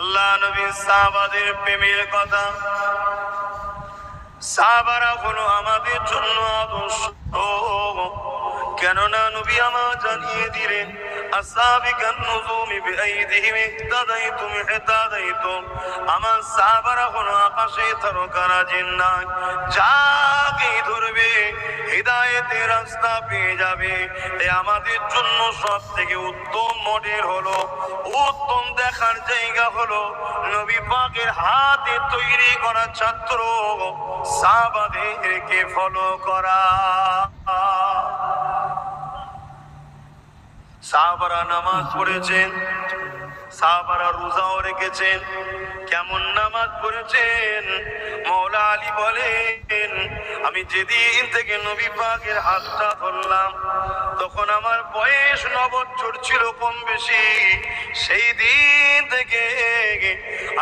আল্লাহ নবী সাহাবাদের প্রেমের কথা। সাহাবারা হলো আমাদের জন্য আদর্শ কেননা নবী আমার জানিয়ে দিলেন আমার সাহাবারা হলো, আকাশে তারকারা যাকে ধরবে হৃদায়তের রাস্তা পেয়ে যাবে। এ আমাদের জন্য সব থেকে উত্তম মডেল হলো, উত্তম দেখার জায়গা হলো নবী পাকের হাতে তৈরি করা ছাত্র সাহাবাদেরকে ফলো করা। সাহাবারা নামাজ পড়েছেন সাহাবারা রোজাও রেখেছেন, কেমন নামাজ পড়েছেন? মৌলা আলী বলেন, আমি যেদিন থেকে নবী পাকের হাতটা ধরলাম, তখন আমার বয়স ন বছর ছিল কম বেশি। সেই দিন থেকে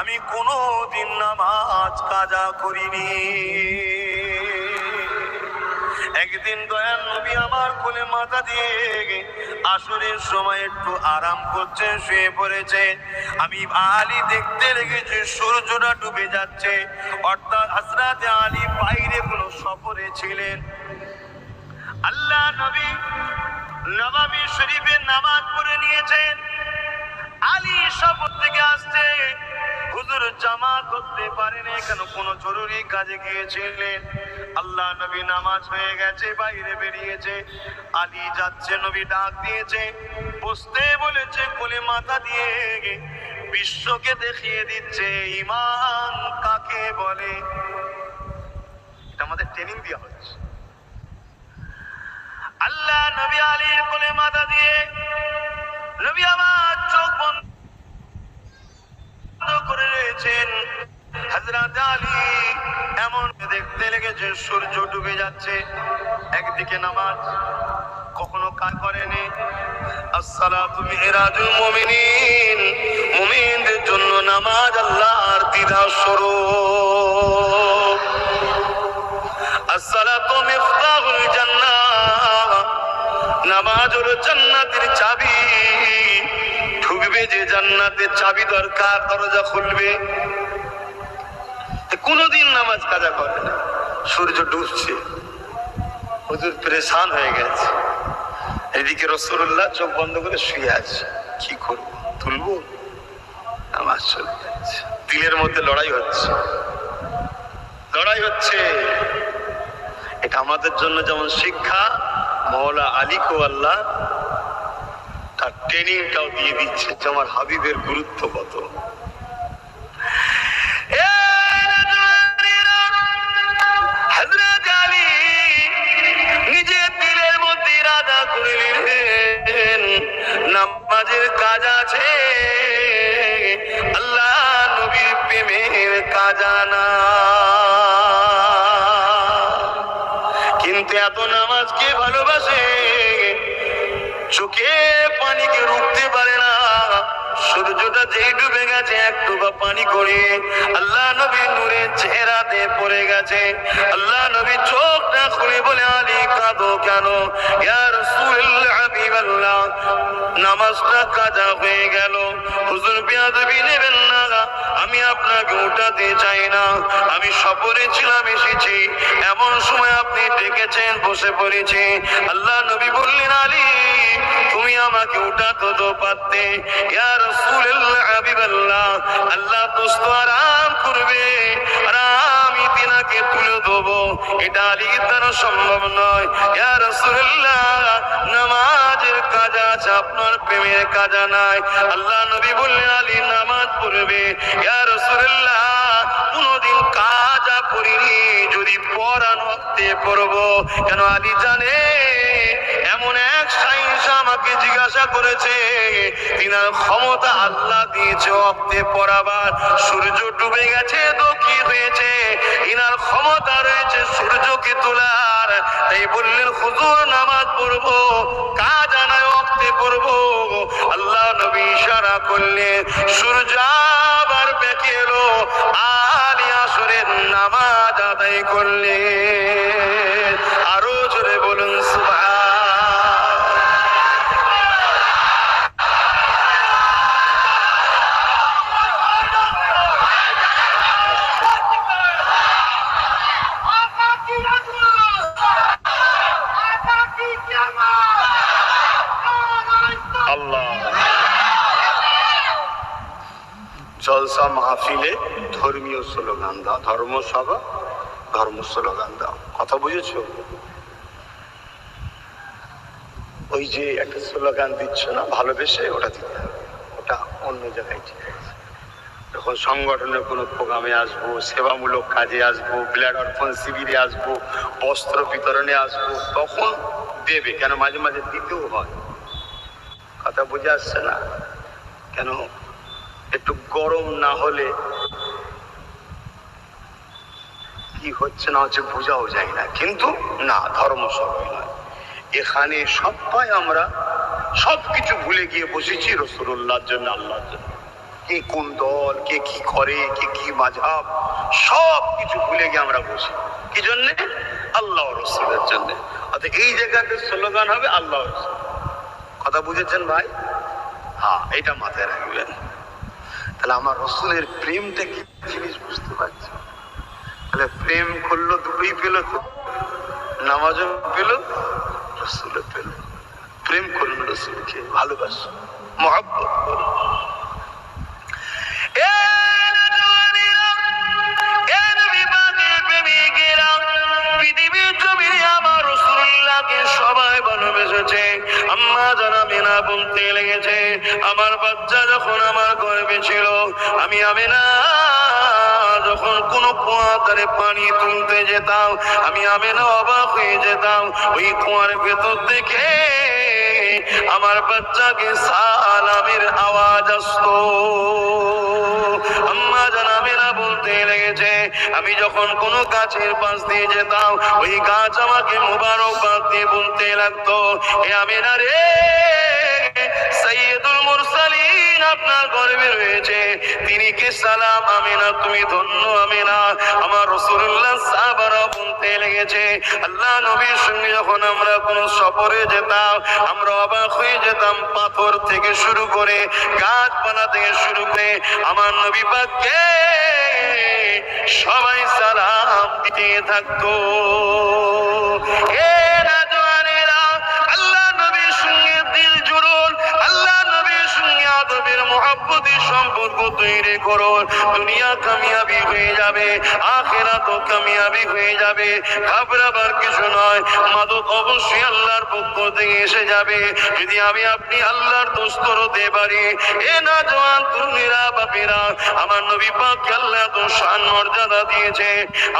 আমি কোনো দিন নামাজ কাজা করিনি। একদিন দয়াল নবী আমার কোলে মাথা দিয়ে আসরের সময় একটু আরাম করছে, শুয়ে পড়েছে। আমি আলী দেখতে লেগেছি, সূর্যটা ডুবে যাচ্ছে। অর্থাৎ হাসরাতে আলী বাইরে কোনো সফরে ছিলেন। আল্লাহ নবী নবাবী শরীফে নামাজ পড়ে নিয়েছেন। আলী সফর থেকে আসছে। হুজুর জামা করতে পারেনি, কেন কোনো জরুরি কাজে গিয়েছিলেন? আল্লাহ নবী নামাজ হয়ে গেছে, বাইরে বেরিয়েছে। আলী যাচ্ছে, নবী ডাক দিয়েছে, বসতে বলেছে, কোলে মাথা দিয়ে বিশ্বকে দেখিয়ে দিচ্ছে, ইমান কাকে বলে? এটা আমাদের ট্রেনিং দেওয়া হচ্ছে। আল্লাহ নবী আলীর কোলে মাথা দিয়ে, নবী আমার চোখ বন্ধ করে রয়েছেন। লেগেছে সূর্য ডুবে যাচ্ছে, একদিকে নামাজ কখনো কাজ করেনি? আসসালাতু মিরাজুল মুমিনিন, মুমিনদের জন্য নামাজ আল্লাহর দ্বিধা স্বরূপ। আসসালাতু মিফতাহুল জান্নাহ নামাজ হলো জান্নাতের চাবি। ঢুকবে যে জান্নাতের চাবি দরকার, দরজা খুলবে। কোনোদিন নামাজ কাজা করে না। সূর্য ডুবছে। হুজুর পরেশান হয়ে গেছে। এদিকে রসুল্লাহ চোখ বন্ধ করে শুয়ে আছে। কি করব? তুলবো? নামাজ চলে দিলের মধ্যে লড়াই হচ্ছে। লড়াই হচ্ছে। এটা আমাদের জন্য যেমন শিক্ষা মৌলা আলীকো আল্লাহ তার ট্রেনিংটাও দিয়ে দিচ্ছে যে আমার হাবিবের গুরুত্ব কত। এ এত নামাজ কে ভালোবাসে। চোখে পানিকে রুখতে পারে না। সূর্যটা যেই ডুবে গেছে একটু বা পানি করে। আল্লাহ নবী নূরে চেহারাতে পড়ে গেছে। আল্লাহ নবী চোখটা খুলে বলে, আলী, কাঁদো কেন? ইয়া রাসূলুল্লাহ নামাজটা কাজা হয়ে গেল। হুজুর বিয়াদবি নেবেন না আমি আপনাকে চাই না। আমি সফরে ছিলাম, এসেছি। এমন সময় আপনি ডেকেছেন, বসে পড়েছি। আল্লাহ নবী বললেন, আলী, তুমি আমাকে উঠাতো তো পারতে। ইয়ার আল্লাহ দোস্ত আরাম করবে। আর এটা আলীর দ্বারা সম্ভব নয়। নামাজের কাজা আছে, আপনার প্রেমের কাজা নাই। আল্লাহ নবী বললেন, আলী, নামাজ পড়বে। ইয়া রাসূলুল্লাহ, কোনোদিন কাজা করিনি, যদি পরান হতে পড়ব। কেন আলী জানে? জিজ্ঞাসা করেছে, তিনার ক্ষমতা আল্লাহ দিয়েছে অক্তে পড়াবার। সূর্য ডুবে গেছে তো কি হয়েছে? ইনার ক্ষমতা রয়েছে সূর্যকে তোলার। তাই বললেন, হুজুর, নামাজ পড়ব, কাজ আনায় অক্তে পড়ব। আল্লাহ নবী ইশারা করলেন, সূর্য আবার বেঁকে এলো, আলী আসরের নামাজ আদায় করলেন। আরও জোরে বলুন সুবহান জলসা মাহফিলে ধর্মীয় স্লোগান দাও। ধর্মসভা ধর্ম স্লোগান দাও। কথা বুঝেছ? ওই যে একটা স্লোগান দিচ্ছ না, ভালোবেসে ওটা দিতে হবে। ওটা অন্য জায়গায় ঠিক আছে। যখন সংগঠনের কোনো প্রোগ্রামে আসব, সেবামূলক কাজে আসব, ব্লাড অর্পণ শিবিরে আসব, বস্ত্র বিতরণে আসব, তখন দেবে। কেন মাঝে মাঝে দিতেও হয়। কথা বুঝে আসছে না? কেন একটু গরম না হলে কি হচ্ছে না হচ্ছে বোঝাও যায় না। কিন্তু না, ধর্ম সবাই নয়। এখানে সবাই আমরা সব কিছু ভুলে গিয়ে বসেছি রসুল্লাহর জন্য, আল্লাহর জন্য। কে কোন দল, কে কি করে, কে কি মাঝাব সব কিছু ভুলে গিয়ে আমরা বসি। কি জন্যে? আল্লাহ রসুলের জন্য। অর্থাৎ এই জায়গাতে স্লোগান হবে আল্লাহ কথা বুঝেছেন ভাই? হ্যাঁ এটা মাথায় রাখবেন। তাহলে আমার রসুলের প্রেমটা কি জিনিস বুঝতে পারছি। তাহলে প্রেম করল, দুটোই পেল তো। নামাজও পেল, রসুলও পেল। প্রেম করুন রসুলকে ভালোবাসুন মহাব্বত করুন সবাই ভালোবেসেছে। আম্মা জানা মিনা বলতে লেগেছে, আমার বাচ্চা যখন আমার গর্ভে ছিল, আমি আমিনা যখন কোন কুয়াতারে পানি তুলতে যেতাম, আমি আমিনা অবাক হয়ে যেতাম, ওই কুয়ার ভেতর থেকে আমার বাচ্চাকে সালামের আওয়াজ আসতো। আম্মা জানাবেরা বলতে লেগেছে, আমি যখন কোন গাছের পাশ দিয়ে যেতাম, ওই গাছ আমাকে মুবারকবাদ দিয়ে বলতে লাগতো, এ আমিনা রে সৈয়দুল মুরসালিন আপনার গর্বে রয়েছে। তিনি কে সালাম আমিনা, তুমি ধন্য আমিনা। আমার রসুল্লাহ সাহাবারা বলতে লেগেছে, আল্লাহ নবীর সঙ্গে যখন আমরা কোন সফরে যেতাম, আমরা অবাক হয়ে যেতাম পাথর থেকে শুরু করে, গাছপালা থেকে শুরু করে। আমার নবী পাককে সবাই সালাম দিতে থাকতো। এ Later. করুন দুনিয়া কামিয়াবি হয়ে যাবে আখেরা তো কামিয়াবি হয়ে যাবে। ঘাবড়াবার কিছু নয়, মাদক অবশ্যই আল্লাহর পক্ষ থেকে এসে যাবে। যদি আমি আপনি আল্লাহর দোস্তর হতে পারি, এ না জওয়ান তরুণীরা বাপেরা, আমার নবী পাক আল্লাহ তো শান মর্যাদা দিয়েছে।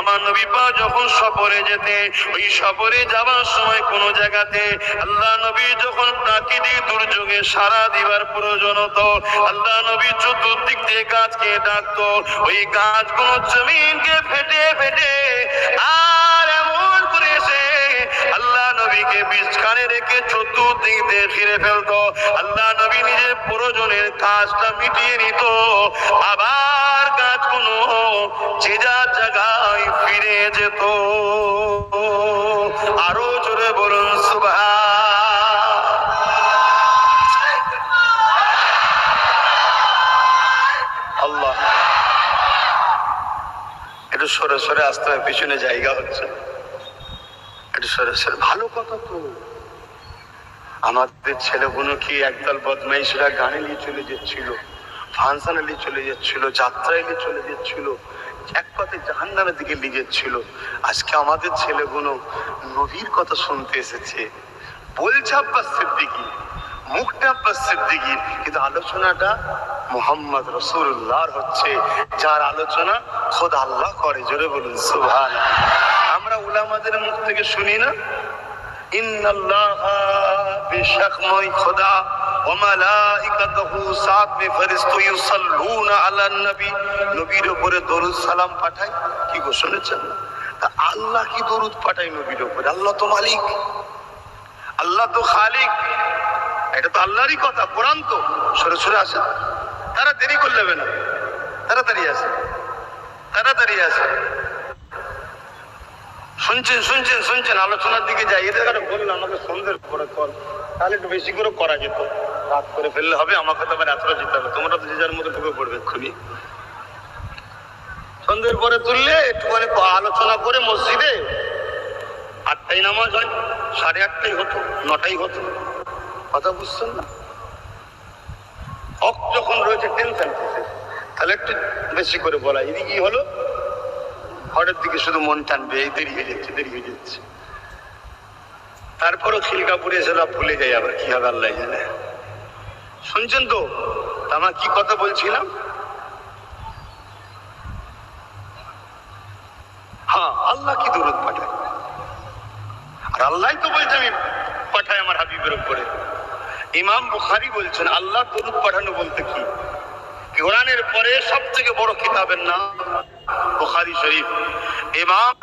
আমার নবী পাক যখন সফরে যেতে, ওই সফরে যাওয়ার সময় কোন জায়গাতে আল্লাহ নবী যখন প্রাকৃতিক দুর্যোগে সারা দিবার প্রয়োজন হতো, আল্লাহ নবী চতুর্দিক দিয়ে গাছকে ডাকতো, ওই গাছগুলো জমিনকে ফেটে ফেটে আর এমন করে এসে আল্লাহ নবীকে বীজখানে রেখে চতুর্দিক দিয়ে ফিরে ফেলতো। আল্লাহ নবী নিজের প্রয়োজনের কাজটা মিটিয়ে নিত। আবার গাছগুলো যে যার জায়গায় ফিরে যেত। আরও একটু সরে সরে আসতে হবে পিছনে জায়গা হচ্ছে। একটু সরে সরে। ভালো কথা তো। আমাদের ছেলেগুলো কি একদল বদমাইশরা গানে নিয়ে চলে যাচ্ছিল, ফাংশনে নিয়ে চলে যাচ্ছিল, যাত্রায় নিয়ে চলে যাচ্ছিল, এক কথায় দিকে নিয়ে যাচ্ছিল। আজকে আমাদের ছেলেগুলো নবীর কথা শুনতে এসেছে। বলছে আব্বাস সিদ্দিকি, মুখটা আব্বাস সিদ্দিকি কিন্তু আলোচনাটা মোহাম্মদ রসুল্লাহর হচ্ছে যার আলোচনা খোদ আল্লাহ করে, জোরে বলুন সুভান আমরা উলামাদের মুখ থেকে শুনি না? ইন্নাল্লাহ বেশাকময় খোদা নবীর উপরে দরুদ সালাম পাঠায়, কি গো শুনেছেন? তা আল্লাহ কি দরুদ পাঠায় নবীর উপরে? আল্লাহ তো মালিক। আল্লাহ তো খালিক। এটা তো আল্লাহরই কথা, কোরআন তো। সরে সরে আসে তারা দেরি করলে না। তাড়াতাড়ি আসে। তাড়াতাড়ি আসে। শুনছেন শুনছেন শুনছেন, আলোচনার দিকে যাই। এদের কাছে বলল আমাকে সন্ধ্যের পরে কর। তাহলে একটু বেশি করে করা যেত। রাত করে ফেললে হবে আমাকে তো আবার এতটা যেতে হবে। তোমরা তো যে যার মতো ঢুকে পড়বে এক্ষুনি। সন্ধ্যের পরে তুললে একটুখানি আলোচনা করে মসজিদে আটটাই নামাজ হয়, সাড়ে আটটাই হতো নটাই হতো। কথা বুঝছেন না? যখন রয়েছে টেনশন তাহলে একটু বেশি করে বলা, এদিকে হলো? ঘরের দিকে শুধু মন টানবে, এই দেরি হয়ে যাচ্ছে, দেরি হয়ে যাচ্ছে। তারপরও খিলকাপুরে এসে ভুলে যাই আবার কি হবে আল্লাহ জানে। শুনছেন তো? আমার কি কথা বলছিলাম? হ্যাঁ আল্লাহ কি দূরত পাঠায়? আর আল্লাহ তো বলছে আমি পাঠাই আমার হাবিবের উপরে। ইমাম বুখারি বলছেন, আল্লাহ দরুদ পাঠানো বলতে কি? কোরআনের পরে সব থেকে বড় কিতাবের নাম বুখারি শরীফ। ইমাম